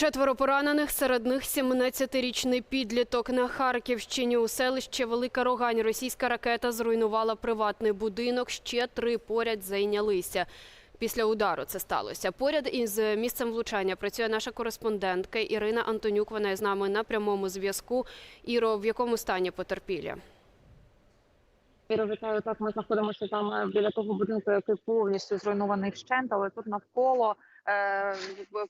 Четверо поранених, серед них 17-річний підліток на Харківщині. У селищі Велика Рогань російська ракета зруйнувала приватний будинок. Ще три поряд зайнялися. Після удару це сталося. Поряд із місцем влучання працює наша кореспондентка Ірина Антонюк. Вона з нами на прямому зв'язку. Іро, в якому стані потерпілі? Іро, вітаю. Так, ми знаходимося там е, біля того будинку, який повністю зруйнований вщент, але тут навколо е,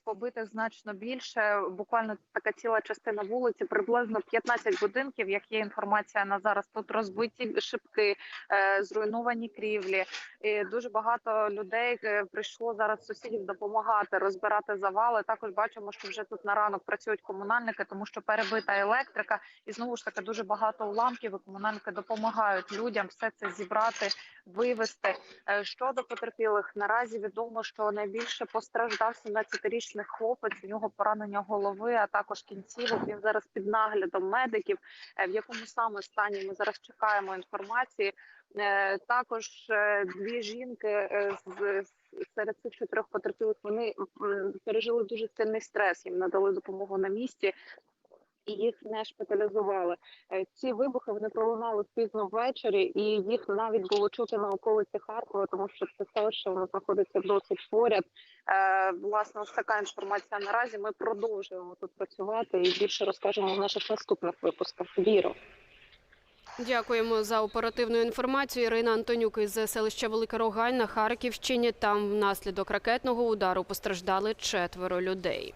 побите значно більше. Буквально така ціла частина вулиці, приблизно 15 будинків. Як є інформація на зараз, тут розбиті шибки, е, зруйновані крівлі. І дуже багато людей е, прийшло зараз сусідів допомагати розбирати завали. Також бачимо, що вже тут на ранок працюють комунальники, тому що перебита електрика, і знову ж таки дуже багато уламків. І комунальники допомагають людям все це зібрати, вивезти. Е, Щодо потерпілих, наразі відомо, що найбільше постраждав 17-річний хлопець. У нього поранення голови, а також кінцівок. Він зараз під наглядом медиків. Е, В якому саме стані ми зараз чекаємо інформації. Е, Також е, дві жінки з- серед цих чотирьох потерпілих вони пережили дуже сильний стрес. Їм надали допомогу на місці. І їх не шпиталізували. Е, Ці вибухи вони пролунали пізно ввечері, і їх навіть було чути на околиці Харкова, тому що це селище воно знаходиться досить поряд. Е, власне, ось така інформація наразі. Ми продовжуємо тут працювати і більше розкажемо в наших наступних випусках. Віро. Дякуємо за оперативну інформацію. Ірина Антонюк із селища Велика Рогань на Харківщині. Там внаслідок ракетного удару постраждали четверо людей.